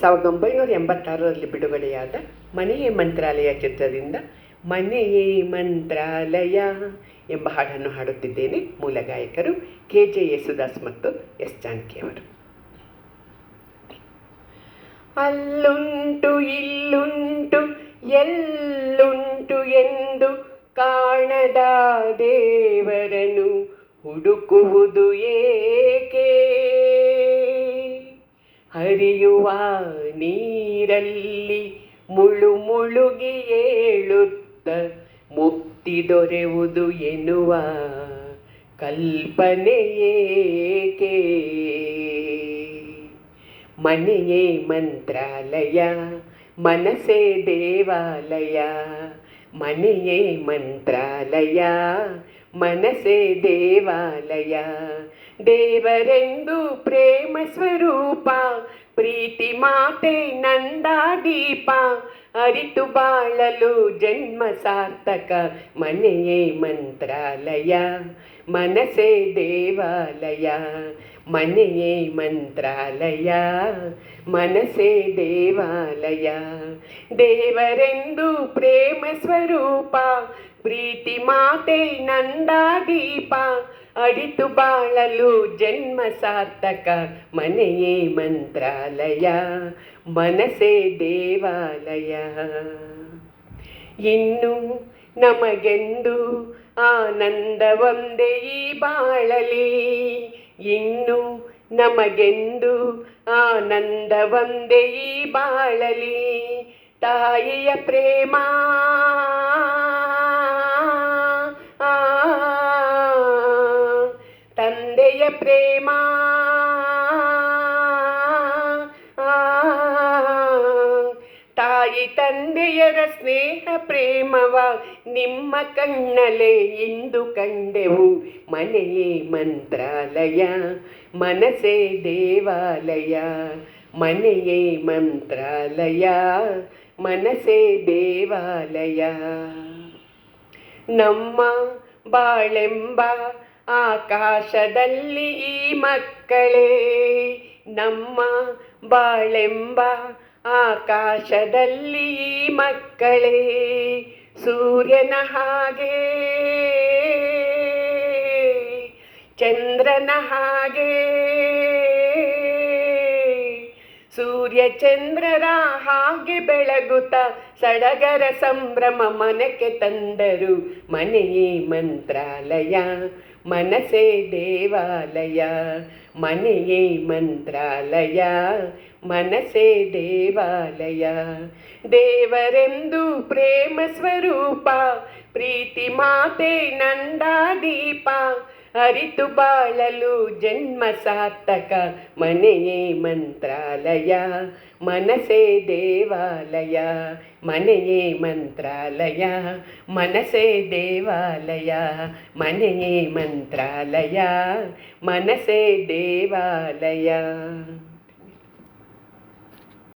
ಸಾವಿರದ ಒಂಬೈನೂರ ಎಂಬತ್ತಾರರಲ್ಲಿ ಬಿಡುಗಡೆಯಾದ ಮನೆಯೇ ಮಂತ್ರಾಲಯ ಚಿತ್ರದಿಂದ ಮನೆಯೇ ಮಂತ್ರಾಲಯ ಎಂಬ ಹಾಡನ್ನು ಹಾಡುತ್ತಿದ್ದೇನೆ ಮೂಲ ಗಾಯಕರು ಕೆ ಜೆ ಯೇಸುದಾಸ್ ಮತ್ತು ಎಸ್. ಜಾನಕಿಯವರು ಅಲ್ಲುಂಟು ಇಲ್ಲುಂಟು, ಎಲ್ಲುಂಟು ಎಂದು ಕಾಣದ ದೇವರನು ಹುಡುಕುವುದು ಏಕೆ ಹರಿಯುವ ನೀರಲ್ಲಿ ಮುಳು ಮುಳುಗಿ ಏಳುತ್ತ ಮುಕ್ತಿ ದೊರೆಯುವುದು ಎನ್ನುವ ಕಲ್ಪನೆ ಏಕೆ ಮನೆಯೇ ಮಂತ್ರಾಲಯ ಮನಸೇ ದೇವಾಲಯ ಮನೆಯೇ ಮಂತ್ರಾಲಯ ಮನಸೇ ದೇವಾಲಯ ದೇವರೆಂದು ಪ್ರೇಮ ಸ್ವರೂಪ ಪ್ರೀತಿ ಮಾತೆ ನಂದಾದೀಪ ಅರಿತು ಬಾಳಲು ಜನ್ಮ ಸಾರ್ಥಕ ಮನೆಯೇ ಮಂತ್ರಾಲಯ ಮನಸೇ ದೇವಾಲಯ ಮನೆಯೇ ಮಂತ್ರಾಲಯ ಮನಸೇ ದೇವಾಲಯ. ದೇವರೆಂದು ಪ್ರೇಮ ಸ್ವರೂಪ, ಪ್ರೀತಿ ಮಾತೆ ನಂದಾದೀಪ. ಅಡಿತು ಬಾಳಲು ಜನ್ಮ ಸಾರ್ಥಕ, ಮನೆಯೇ ಮಂತ್ರಾಲಯ ಮನಸೇ ದೇವಾಲಯ. ಇನ್ನು ನಮಗೆಂದು ಆನಂದ ಒಂದೇ ಈ ಬಾಳಲಿ. ಇನ್ನು ನಮಗೆಂದು ಈ ಬಾಳಲಿ. ತಾಯಿಯ ಪ್ರೇಮ. ತಂದೆಯ ಪ್ರೇಮ. ತಂದೆಯರ ಸ್ನೇಹ ಪ್ರೇಮವ ನಿಮ್ಮ ಕಣ್ಣಲೆ ಇಂದು ಕಂಡೆವು. ಮನೆಯೇ ಮಂತ್ರಾಲಯ, ಮನಸೇ ದೇವಾಲಯ. ಮನೆಯೇ ಮಂತ್ರಾಲಯ, ಮನಸೇ ದೇವಾಲಯ. ನಮ್ಮ ಬಾಳೆಂಬ ಆಕಾಶದಲ್ಲಿ ಈ ಮಕ್ಕಳೇ, ನಮ್ಮ ಬಾಳೆಂಬ ಆಕಾಶದಲ್ಲಿ ಮಕ್ಕಳೇ, ಸೂರ್ಯನ ಹಾಗೆ. ಚಂದ್ರನ ಹಾಗೆ. ಸೂರ್ಯ ಚಂದ್ರರ ಹಾಗೆ ಬೆಳಗುತ್ತ ಸಡಗರ ಸಂಭ್ರಮ ಮನಕ್ಕೆ ತಂದರು ಮನೆಯೇ ಮಂತ್ರಾಲಯ. ಮನಸೇ ದೇವಾಲಯ ಮನೆಯೇ ಮಂತ್ರಾಲಯ ಮನಸೇ ದೇವಾಲಯ ದೇವರೆಂದು ಪ್ರೇಮ ಸ್ವರೂಪ ಪ್ರೀತಿ ಮಾತೆ ನಂದಾದೀಪ ಅರಿತು ಬಾಳಲು ಜನ್ಮ ಸಾರ್ಥಕ ಮನೆಯೇ ಮಂತ್ರಾಲಯ ಮನಸೇ ದೇವಾಲಯ ಮನೆಯೇ ಮಂತ್ರಾಲಯ ಮನಸೇ ದೇವಾಲಯ ಮನೆಯೇ ಮಂತ್ರಾಲಯ ಮನಸೇ ದೇವಾಲಯ